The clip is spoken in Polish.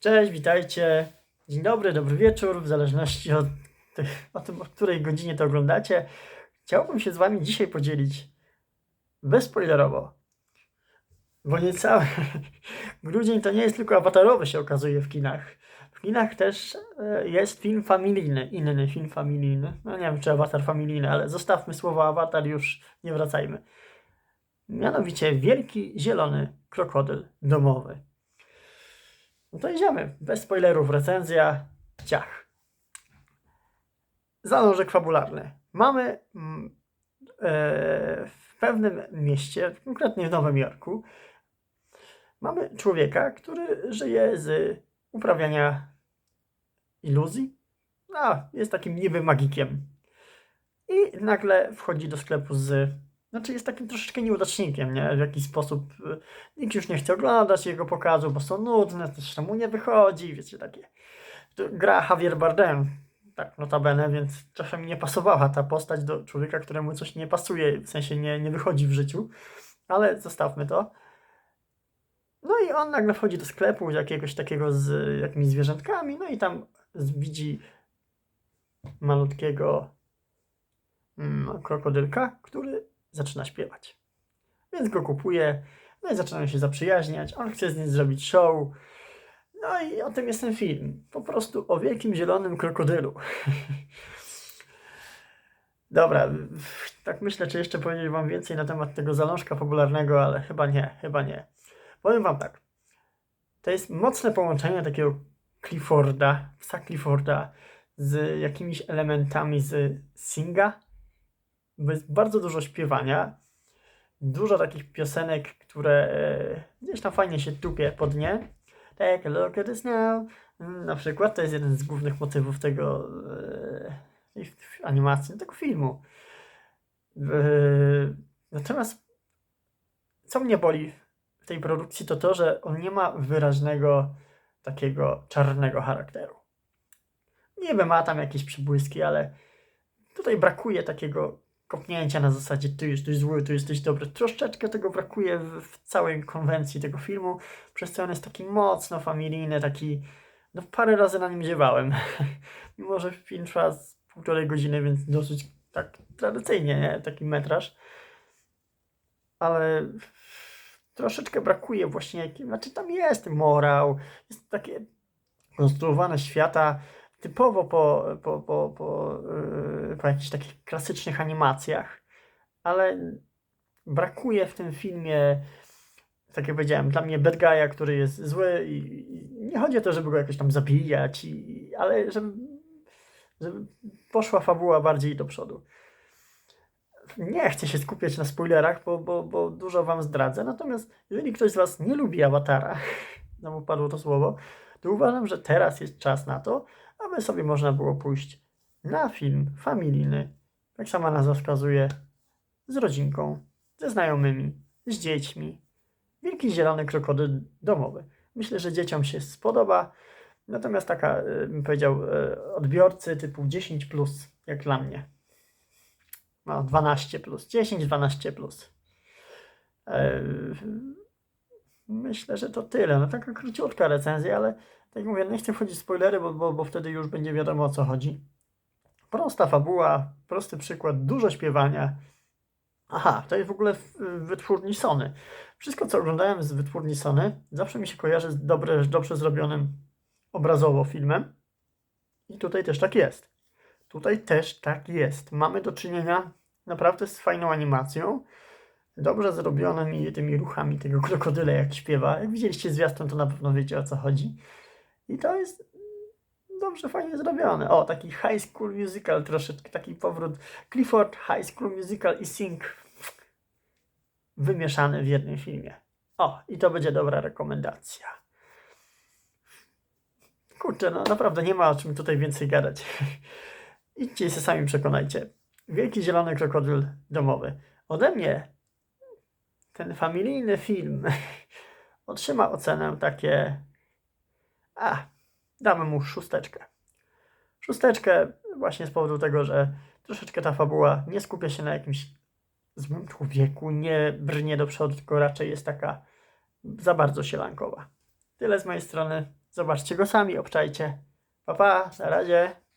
Cześć, witajcie. Dzień dobry, dobry wieczór, w zależności od, tych- o tym, o której godzinie to oglądacie. Chciałbym się z Wami dzisiaj podzielić bezspoilerowo, bo niecały grudzień to nie jest tylko awatarowy, się okazuje w kinach. W kinach też e, jest film familijny, inny film familijny. No nie wiem, czy awatar familijny, ale zostawmy słowo awatar, już nie wracajmy. Mianowicie Wielki Zielony Krokodyl Domowy. No to idziemy. Bez spoilerów, recenzja. Ciach. Zalążek fabularny. Mamy e, w pewnym mieście, konkretnie w Nowym Jorku, mamy człowieka, który żyje z uprawiania iluzji. No, jest takim niby magikiem. I nagle wchodzi do sklepu z. Znaczy, jest takim troszeczkę nieudacznikiem, nie? W jakiś sposób e, Nikt już nie chce oglądać jego pokazu, bo są nudne, też mu nie wychodzi, wiecie, takie. Gra Javier Bardem, tak notabene, więc czasem nie pasowała ta postać do człowieka, któremu coś nie pasuje, w sensie nie, nie wychodzi w życiu, ale zostawmy to. No i on nagle wchodzi do sklepu jakiegoś takiego z jakimiś zwierzętkami, no i tam widzi malutkiego mm, krokodylka, który zaczyna śpiewać. Więc go kupuje, no i zaczynają się zaprzyjaźniać. On chce z nim zrobić show. No i o tym jest ten film. Po prostu o wielkim zielonym krokodylu. Dobra, tak myślę, czy jeszcze powiedzieć Wam więcej na temat tego zalążka popularnego, ale chyba nie, chyba nie. Powiem Wam tak. To jest mocne połączenie takiego Clifforda, psa Clifforda z jakimiś elementami z Singa, bo jest bardzo dużo śpiewania, dużo takich piosenek, które e, gdzieś tam fajnie się tupie pod nie. Take a look at this now. Mm, Na przykład to jest jeden z głównych motywów tego e, animacji, tego filmu. E, Natomiast co mnie boli w tej produkcji to to, że on nie ma wyraźnego takiego czarnego charakteru. Niby ma tam jakieś przybłyski, ale tutaj brakuje takiego kopnięcia na zasadzie ty jesteś zły, ty jesteś dobry. Troszeczkę tego brakuje w, w całej konwencji tego filmu, przez co on jest taki mocno familijny, taki... No parę razy na nim ziewałem. Mimo, że film trwa z półtorej godziny, więc dosyć tak tradycyjnie, nie? Taki metraż. Ale troszeczkę brakuje właśnie, znaczy tam jest morał, jest takie konstruowane świata typowo po, po, po, po, yy, po jakichś takich klasycznych animacjach, ale brakuje w tym filmie, tak jak powiedziałem, dla mnie bad guy'a, który jest zły i, i nie chodzi o to, żeby go jakoś tam zabijać, i, ale żeby, żeby poszła fabuła bardziej do przodu. Nie chcę się skupiać na spoilerach, bo, bo, bo dużo wam zdradzę, natomiast jeżeli ktoś z was nie lubi Awatara, znowu padło to słowo, to uważam, że teraz jest czas na to, aby sobie można było pójść na film familijny, jak sama nazwa wskazuje, z rodzinką, ze znajomymi, z dziećmi. Wielki zielony krokodyl domowy. Myślę, że dzieciom się spodoba. Natomiast taka, e, bym powiedział, e, odbiorcy typu 10, plus, jak dla mnie. No, 12, plus, 10, 12. Plus. E, Myślę, że to tyle. No taka króciutka recenzja, ale tak jak mówię, nie chcę wchodzić w spoilery, bo, bo, bo wtedy już będzie wiadomo o co chodzi. Prosta fabuła, prosty przykład, dużo śpiewania. Aha, to jest w ogóle wytwórni Sony. Wszystko, co oglądałem z wytwórni Sony, zawsze mi się kojarzy z dobre, dobrze zrobionym obrazowo filmem. I tutaj też tak jest. Tutaj też tak jest. Mamy do czynienia naprawdę z fajną animacją, dobrze zrobionymi tymi ruchami tego krokodyla, jak śpiewa. Jak widzieliście zwiastun, to na pewno wiecie o co chodzi. I to jest dobrze, fajnie zrobione. O, taki High School Musical troszeczkę, taki powrót. Clifford, High School Musical i Sing wymieszany w jednym filmie. O, i to będzie dobra rekomendacja. Kurczę, no naprawdę nie ma o czym tutaj więcej gadać. Idźcie i się sami przekonajcie. Wielki zielony krokodyl domowy. Ode mnie ten familijny film otrzyma ocenę takie. A, damy mu szósteczkę. Szósteczkę właśnie z powodu tego, że troszeczkę ta fabuła nie skupia się na jakimś złym człowieku, nie brnie do przodu, tylko raczej jest taka za bardzo sielankowa. Tyle z mojej strony. Zobaczcie go sami, obczajcie. Pa, pa, na razie.